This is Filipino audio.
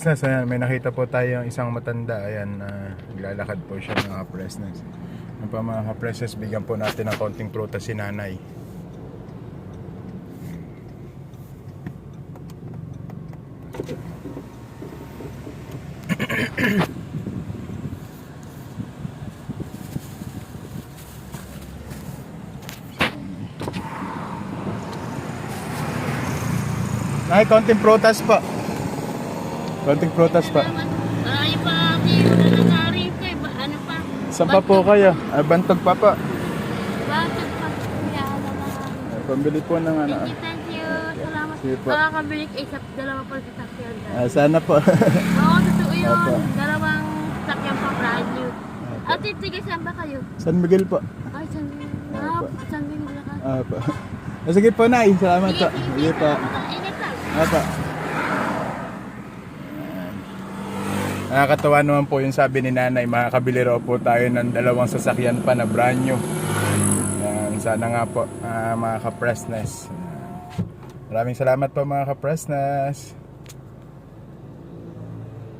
Sa, sa, may nakita po tayo isang matanda. Ayan, na naglalakad po siya mga kapresnes. Ano pa mga kapresnes, bigyan po natin ng konting prutas si nanay. Nay, konting prutas pa. Konting prutas pa. Ay, pa, kilo na nangyari ko eh. Ano pa? Saan pa po kayo? Ah, bantog pa pa. Bakit pa? Kaya naman. Ah, pambili po ng ano. Thank you, thank you. Salamat. Sige po. Makakabili ka isa, dalawa pa sa sakyan. Ah, sana po. Oo, totoo yun. Opo. Dalawang sakyan pa brand new. At titigay saan ba kayo? San Miguel po. Ay, San Opo. Ah, San Miguel ka. Ah, po. Ah, sige po, Nay. Salamat po. Sige po. Init lang. Ah, po. Nakakatawa naman po yung sabi ni nanay, makakabili raw po tayo ng dalawang sasakyan pa na brand new. Yan, sana nga po, ah, mga kapresnes. Maraming salamat po mga kapresnes.